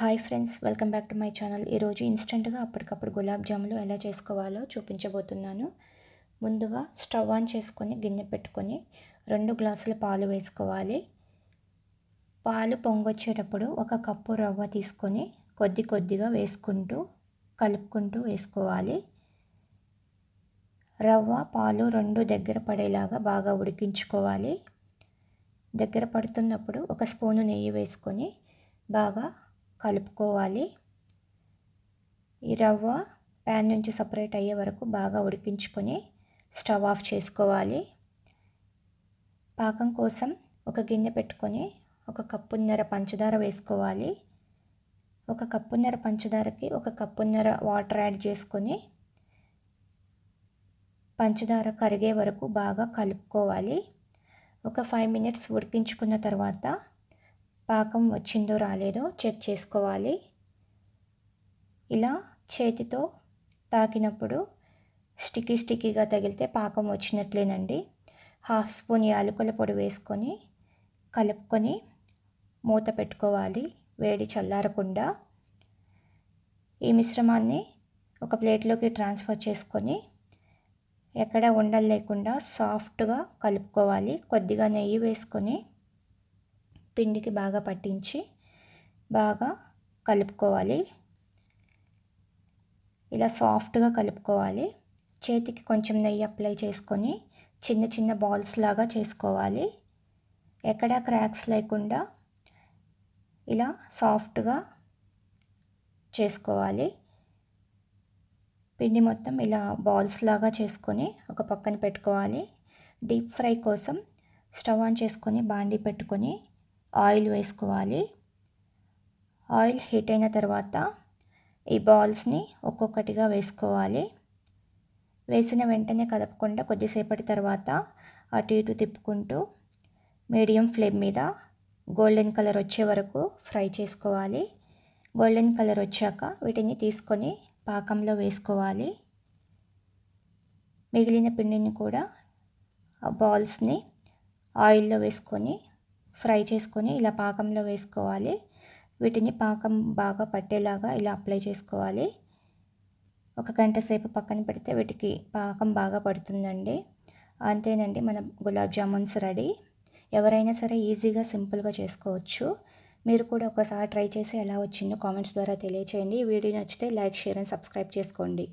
Hi friends welcome back to my channel. ఈరోజు ఇన్స్టెంట్గా అప్పటికప్పుడు గులాబ్ జాములు ఎలా చేసుకోవాలో చూపించబోతున్నాను. ముందుగా స్టవ్ ఆన్ చేసుకొని గిన్నె పెట్టుకొని రెండు గ్లాసుల పాలు వేసుకోవాలి. పాలు పొంగొచ్చేటప్పుడు ఒక కప్పు రవ్వ తీసుకొని కొద్ది కొద్దిగా వేసుకుంటూ కలుపుకుంటూ వేసుకోవాలి. రవ్వ పాలు రెండు దగ్గర పడేలాగా బాగా ఉడికించుకోవాలి. దగ్గర పడుతున్నప్పుడు ఒక స్పూను నెయ్యి వేసుకొని బాగా కలుపుకోవాలి. ఈ రవ్వ ప్యాన్ నుంచి సపరేట్ అయ్యే వరకు బాగా ఉడికించుకొని స్టవ్ ఆఫ్ చేసుకోవాలి. పాకం కోసం ఒక గిన్నె పెట్టుకొని ఒక కప్పున్నర పంచదార వేసుకోవాలి. ఒక కప్పున్నర పంచదారకి ఒక కప్పున్నర వాటర్ యాడ్ చేసుకొని పంచదార కరిగే వరకు బాగా కలుపుకోవాలి. ఒక ఫైవ్ మినిట్స్ ఉడికించుకున్న తర్వాత పాకం వచ్చిందో రాలేదో చెక్ చేసుకోవాలి. ఇలా చేతితో తాకినప్పుడు స్టికీ స్టికీగా తగిలితే పాకం వచ్చినట్లేనండి. హాఫ్ స్పూన్ యాలకుల పొడి వేసుకొని కలుపుకొని మూత పెట్టుకోవాలి. వేడి చల్లారకుండా ఈ మిశ్రమాన్ని ఒక ప్లేట్లోకి ట్రాన్స్ఫర్ చేసుకొని ఎక్కడ ఉండలు లేకుండా సాఫ్ట్గా కలుపుకోవాలి. కొద్దిగా నెయ్యి వేసుకొని పిండికి బాగా పట్టించి బాగా కలుపుకోవాలి. ఇలా సాఫ్ట్గా కలుపుకోవాలి. చేతికి కొంచెం నెయ్యి అప్లై చేసుకొని చిన్న చిన్న బాల్స్ లాగా చేసుకోవాలి. ఎక్కడ క్రాక్స్ లేకుండా ఇలా సాఫ్ట్గా చేసుకోవాలి. పిండి మొత్తం ఇలా బాల్స్ లాగా చేసుకొని ఒక పక్కన పెట్టుకోవాలి. డీప్ ఫ్రై కోసం స్టవ్ ఆన్ చేసుకొని బాండీ పెట్టుకొని ఆయిల్ వేసుకోవాలి. ఆయిల్ హీట్ అయిన తర్వాత ఈ బాల్స్ని ఒక్కొక్కటిగా వేసుకోవాలి. వేసిన వెంటనే కదపకుండా కొద్దిసేపటి తర్వాత అటు ఇటు తిప్పుకుంటూ మీడియం ఫ్లేమ్ మీద గోల్డెన్ కలర్ వచ్చే వరకు ఫ్రై చేసుకోవాలి. గోల్డెన్ కలర్ వచ్చాక వీటిని తీసుకొని పాకంలో వేసుకోవాలి. మిగిలిన పిండిని కూడా బాల్స్ని ఆయిల్లో వేసుకొని ఫ్రై చేసుకొని ఇలా పాకంలో వేసుకోవాలి. వీటిని పాకం బాగా పట్టేలాగా ఇలా అప్లై చేసుకోవాలి. ఒక గంట సేపు పక్కన పెడితే వీటికి పాకం బాగా పడుతుందండి. అంతేనండి మన గులాబ్ జామున్స్ రెడీ. ఎవరైనా సరే ఈజీగా సింపుల్గా చేసుకోవచ్చు. మీరు కూడా ఒకసారి ట్రై చేసి ఎలా వచ్చిందో కామెంట్స్ ద్వారా తెలియచేయండి. ఈ వీడియో నచ్చితే లైక్ షేర్ అండ్ సబ్స్క్రైబ్ చేసుకోండి.